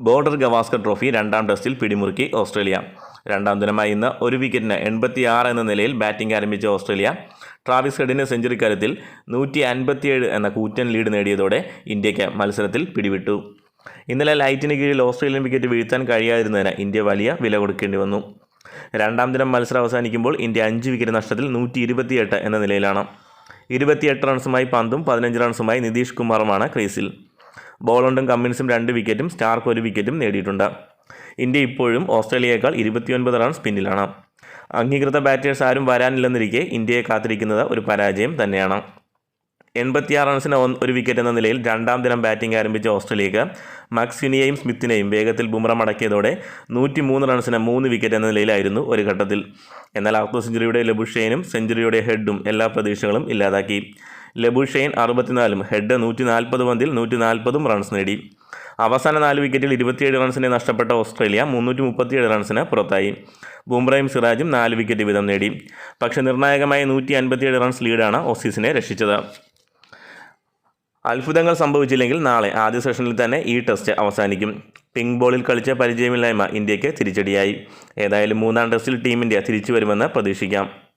Border Gavaskar trophy രണ്ടാം ടെസ്റ്റിൽ പിടിമുറുക്കി Australia. രണ്ടാം ദിനമായി ഇന്ന് ഒരു വിക്കറ്റിന് എൺപത്തിയാറ് എന്ന നിലയിൽ ബാറ്റിംഗ് ആരംഭിച്ച ഓസ്ട്രേലിയ. ട്രാവിസ് ഹെഡിന്റെ സെഞ്ചുറി കരുത്തിൽ നൂറ്റി അൻപത്തിയേഴ് എന്ന കൂറ്റൻ ലീഡ് നേടിയതോടെ ഇന്ത്യയ്ക്ക് മത്സരത്തിൽ പിടിവിട്ടു. ഇന്നലെ ലൈറ്റിന് കീഴിൽ ഓസ്ട്രേലിയൻ വിക്കറ്റ് വീഴ്ത്താൻ കഴിയാതിരുന്നതിന് ഇന്ത്യ വലിയ വില കൊടുക്കേണ്ടി വന്നു. രണ്ടാം ദിനം മത്സരം അവസാനിക്കുമ്പോൾ ഇന്ത്യ അഞ്ച് വിക്കറ്റ് നഷ്ടത്തിൽ നൂറ്റി ഇരുപത്തിയെട്ട് എന്ന നിലയിലാണ്. ഇരുപത്തിയെട്ട് റൺസുമായി പന്തും പതിനഞ്ച് റൺസുമായി നിതീഷ് കുമാറുമാണ് ക്രീസിൽ. ബോളണ്ടും കമ്മിൻസും രണ്ട് വിക്കറ്റും സ്റ്റാർക്ക് ഒരു വിക്കറ്റും നേടിയിട്ടുണ്ട്. ഇന്ത്യ ഇപ്പോഴും ഓസ്ട്രേലിയയേക്കാൾ ഇരുപത്തിയൊൻപത് റൺസ് പിന്നിലാണ്. അംഗീകൃത ബാറ്റേഴ്സ് ആരും വരാനില്ലെന്നിരിക്കെ ഇന്ത്യയെ കാത്തിരിക്കുന്നത് ഒരു പരാജയം തന്നെയാണ്. എൺപത്തിയാറ് റൺസിന് ഒരു വിക്കറ്റ് എന്ന നിലയിൽ രണ്ടാം ദിനം ബാറ്റിംഗ് ആരംഭിച്ച ഓസ്ട്രേലിയക്ക് മക്സ്വിനിയെയും സ്മിത്തിനെയും വേഗത്തിൽ ബുംറ മടക്കിയതോടെ നൂറ്റി മൂന്ന് റൺസിന് മൂന്ന് വിക്കറ്റ് എന്ന നിലയിലായിരുന്നു ഒരു ഘട്ടത്തിൽ. എന്നാൽ അർദ്ധ സെഞ്ചുറിയുടെ ലബുഷേനും സെഞ്ചുറിയുടെ ഹെഡും എല്ലാ പ്രതീക്ഷകളും ഇല്ലാതാക്കി. ലബുഷെയിൻ അറുപത്തിനാലും ഹെഡ് നൂറ്റി നാൽപ്പത് പന്തിൽ നൂറ്റി നാൽപ്പതും റൺസ് നേടി. അവസാന നാല് വിക്കറ്റിൽ ഇരുപത്തിയേഴ് റൺസിനെ നഷ്ടപ്പെട്ട ഓസ്ട്രേലിയ മുന്നൂറ്റി മുപ്പത്തിയേഴ് റൺസിന് പുറത്തായി. ബുംറയും സിറാജും നാല് വിക്കറ്റ് വീതം നേടി. പക്ഷേ നിർണായകമായ നൂറ്റി അൻപത്തിയേഴ് റൺസ് ലീഡാണ് ഓസീസിനെ രക്ഷിച്ചത്. അത്ഭുതങ്ങൾ സംഭവിച്ചില്ലെങ്കിൽ നാളെ ആദ്യ സെഷനിൽ തന്നെ ഈ ടെസ്റ്റ് അവസാനിക്കും. പിങ്ക് ബോളിൽ കളിച്ച പരിചയമില്ലായ്മ ഇന്ത്യയ്ക്ക് തിരിച്ചടിയായി. ഏതായാലും മൂന്നാം ടെസ്റ്റിൽ ടീം ഇന്ത്യ തിരിച്ചു വരുമെന്ന് പ്രതീക്ഷിക്കാം.